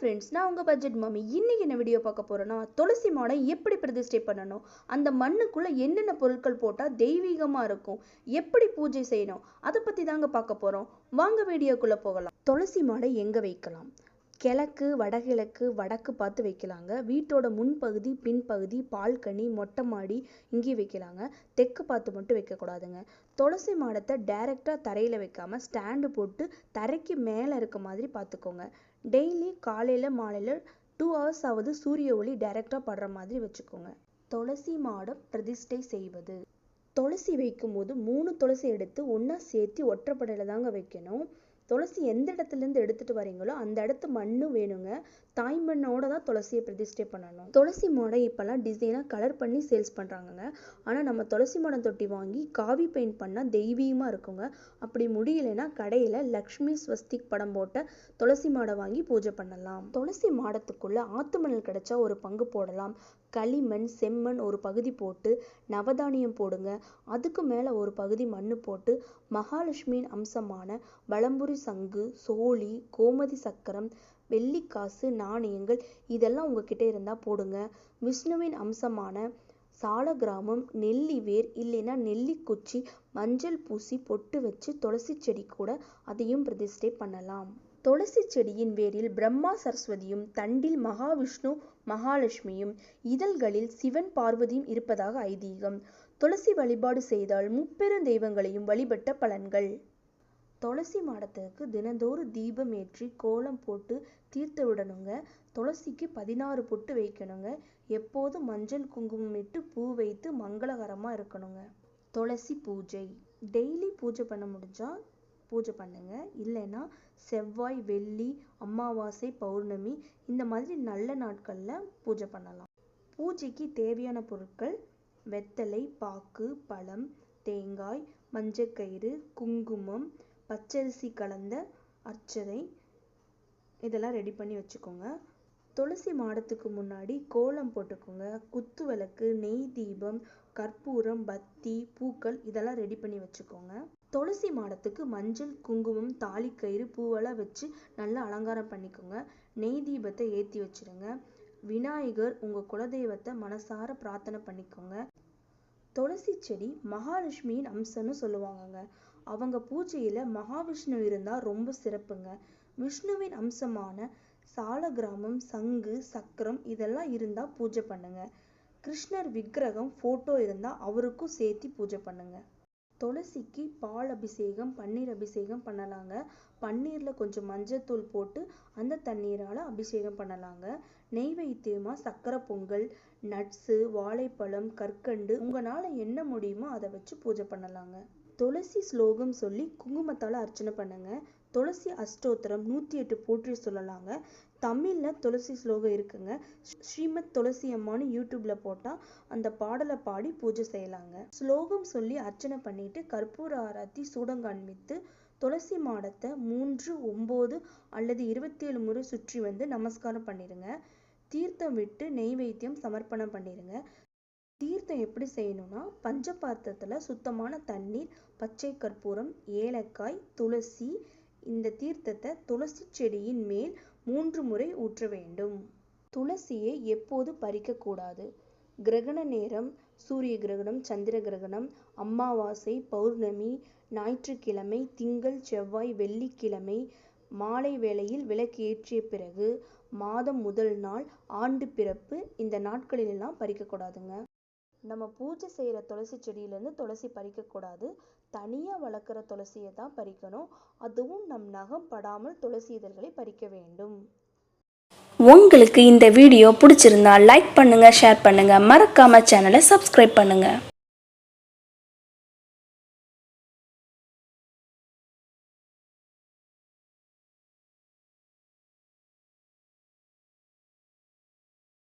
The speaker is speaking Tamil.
ஃப்ரெண்ட்ஸ் நான் உங்கள் பட்ஜெட் மாமி இன்றைக்கி என்ன வீடியோ பார்க்க போகிறேன்னா துளசி மாடை எப்படி பிரதிஷ்டை பண்ணணும்? அந்த மண்ணுக்குள்ளே என்னென்ன பொருட்கள் போட்டால் தெய்வீகமாக இருக்கும்? எப்படி பூஜை செய்யணும்? அதை பற்றி தாங்க பார்க்க போகிறோம் வாங்க வீடியோக்குள்ளே போகலாம். துளசி மாடை எங்கே வைக்கலாம்? கிழக்கு வடகிழக்கு வடக்கு பார்த்து வைக்கலாங்க. வீட்டோட முன்பகுதி பின்பகுதி பால்கனி மொட்டை மாடி இங்கே வைக்கலாங்க. தெற்கு பார்த்து மட்டும் வைக்கக்கூடாதுங்க துளசி மாடத்தை டைரெக்டாக தரையில் வைக்காமல் ஸ்டாண்டு போட்டு தரைக்கு மேலே இருக்க மாதிரி பார்த்துக்கோங்க. டெய்லி காலையில் மாலையில் டூ ஹவர்ஸ் ஆவது சூரிய ஒளி டைரெக்டாக படுற மாதிரி வச்சுக்கோங்க. துளசி மாடம் பிரதிஷ்டை செய்வது. துளசி வைக்கும்போது மூணு துளசி எடுத்து ஒன்றா சேர்த்து ஒற்றைப்படையில் தாங்க வைக்கணும். துளசி எந்த இடத்துலேருந்து எடுத்துகிட்டு வரீங்களோ அந்த இடத்து மண்ணு வேணுங்க. தாய் மண்ணோட தான் துளசியை பிரதிஷ்டை பண்ணணும். துளசி மாடை இப்போல்லாம் டிசைனாக கலர் பண்ணி சேல்ஸ் பண்ணுறாங்கங்க ஆனால் நம்ம துளசி மாடம் தொட்டி வாங்கி காவி பெயிண்ட் பண்ணால் தெய்வீகமாக இருக்குங்க. அப்படி முடியலைன்னா கடையில் லக்ஷ்மி ஸ்வஸ்திக் படம் போட்ட துளசி மாடை வாங்கி பூஜை பண்ணலாம். துளசி மாடத்துக்குள்ளே ஆத்து மணல் கிடைச்சா ஒரு பங்கு போடலாம். களிமண் செம்மண் ஒரு பகுதி போட்டு நவதானியம் போடுங்க. அதுக்கு மேலே ஒரு பகுதி மண்ணு போட்டு மகாலட்சுமியின் அம்சமான வலம்புரி சங்கு சோழி கோமதி சக்கரம் வெள்ளிக்காசு நாணயங்கள் இதெல்லாம் உங்ககிட்ட இருந்தால் போடுங்க. விஷ்ணுவின் அம்சமான சால கிராமம் நெல்லி வேர் இல்லைன்னா நெல்லிக்குச்சி மஞ்சள் பூசி பொட்டு வச்சு துளசி செடி கூட அதையும் பிரதிஷ்டை பண்ணலாம். துளசி செடியின் வேரில் பிரம்மா சரஸ்வதியும் தண்டில் மகாவிஷ்ணு மகாலட்சுமியும் இதழ்களில் சிவன் பார்வதியும் இருப்பதாக ஐதீகம். துளசி வழிபாடு செய்தால் முப்பெரும் தெய்வங்களையும் வழிபட்ட பலன்கள். துளசி மாடத்துக்கு தினந்தோறும் தீபம் ஏற்றி கோலம் போட்டு தீர்த்து விடணுங்க துளசிக்கு பதினாறு பொட்டு வைக்கணுங்க. எப்போதும் மஞ்சள் குங்குமம் இட்டு பூ வைத்து மங்களகரமாக இருக்கணுங்க. துளசி பூஜை. டெய்லி பூஜை பண்ண முடிஞ்சா பூஜை பண்ணுங்க. இல்லைன்னா செவ்வாய் வெள்ளி அமாவாசை பௌர்ணமி இந்த மாதிரி நல்ல நாட்களில் பூஜை பண்ணலாம். பூஜைக்கு தேவையான பொருட்கள் வெத்தலை பாக்கு பழம் தேங்காய் மஞ்சக்கயிறு குங்குமம் பச்சரிசி கலந்த அர்ச்சனை. இதெல்லாம் ரெடி பண்ணி வச்சுக்கோங்க. துளசி மாடத்துக்கு முன்னாடி கோலம் போட்டுக்கோங்க. குத்து விளக்கு நெய் தீபம் கற்பூரம் பத்தி பூக்கள் இதெல்லாம் ரெடி பண்ணி வச்சுக்கோங்க. துளசி மாடத்துக்கு மஞ்சள் குங்குமம் தாலிக்கயிறு பூவெல்லாம் வச்சு நல்லா அலங்காரம் பண்ணிக்கோங்க. நெய் தீபத்தை ஏற்றி வச்சிருங்க. விநாயகர் உங்கள் குலதெய்வத்தை மனசார பிரார்த்தனை பண்ணிக்கோங்க. துளசி செடி மகாலட்சுமியின் அம்சம்னு சொல்லுவாங்கங்க. அவங்க பூஜையில் மகாவிஷ்ணு இருந்தால் ரொம்ப சிறப்புங்க. விஷ்ணுவின் அம்சமான சால கிராமம் சங்கு சக்கரம் இதெல்லாம் இருந்தால் பூஜை பண்ணுங்க. கிருஷ்ணர் விக்கிரகம் ஃபோட்டோ இருந்தால் அவருக்கும் சேர்த்து பூஜை பண்ணுங்க. துளசிக்கு பால் அபிஷேகம் பன்னீர் அபிஷேகம் பண்ணலாங்க. பன்னீரில் கொஞ்சம் மஞ்சத்தூள் போட்டு அந்த தண்ணீரால் அபிஷேகம் பண்ணலாங்க. நெய்வேத்தியமாக சக்கரை பொங்கல் நட்ஸு வாழைப்பழம் கற்கண்டு உங்களால் என்ன முடியுமோ அதை வச்சு பூஜை பண்ணலாங்க. துளசி ஸ்லோகம் சொல்லி குங்குமத்தால் அர்ச்சனை பண்ணுங்க. துளசி அஷ்டோத்திரம் நூற்றி எட்டு போற்றி சொல்லலாங்க. தமிழில் துளசி ஸ்லோகம் இருக்குங்க. ஸ்ரீமத் துளசி அம்மான்னு யூடியூப்பில் போட்டால் அந்த பாடலை பாடி பூஜை செய்யலாங்க. ஸ்லோகம் சொல்லி அர்ச்சனை பண்ணிட்டு கற்பூர ஆராத்தி சூடங்காண்பித்து துளசி மாடத்தை மூன்று ஒம்பது அல்லது இருபத்தி ஏழு முறை சுற்றி வந்து நமஸ்காரம் பண்ணிடுங்க தீர்த்தம் விட்டு நெய்வேத்தியம் சமர்ப்பணம் பண்ணிடுங்க தீர்த்தம் எப்படி செய்யணும்னா பஞ்சபாத்திரத்தில் சுத்தமான தண்ணீர் பச்சை கற்பூரம் ஏலக்காய் துளசி இந்த தீர்த்தத்தை துளசி செடியின் மேல் மூன்று முறை ஊற்ற வேண்டும். துளசியை எப்போது பறிக்கக்கூடாது கிரகண நேரம் சூரிய கிரகணம் சந்திர கிரகணம் அமாவாசை பௌர்ணமி ஞாயிற்றுக்கிழமை திங்கள் செவ்வாய் வெள்ளிக்கிழமை மாலை வேளையில் விளக்கு ஏற்றிய பிறகு மாதம் முதல் நாள் ஆண்டு பிறப்பு இந்த நாட்களிலெல்லாம் பறிக்கக்கூடாதுங்க நம்ம பூஜை செய்கிற துளசி செடியிலேருந்து துளசி பறிக்கக்கூடாது. தனியாக வளர்க்குற துளசியை தான் பறிக்கணும். அதுவும் நம் நகம் படாமல் துளசி இதழ்களை பறிக்க வேண்டும். உங்களுக்கு இந்த வீடியோ பிடிச்சிருந்தா லைக் பண்ணுங்கள் ஷேர் பண்ணுங்கள் மறக்காமல் சேனலை சப்ஸ்கிரைப் பண்ணுங்கள்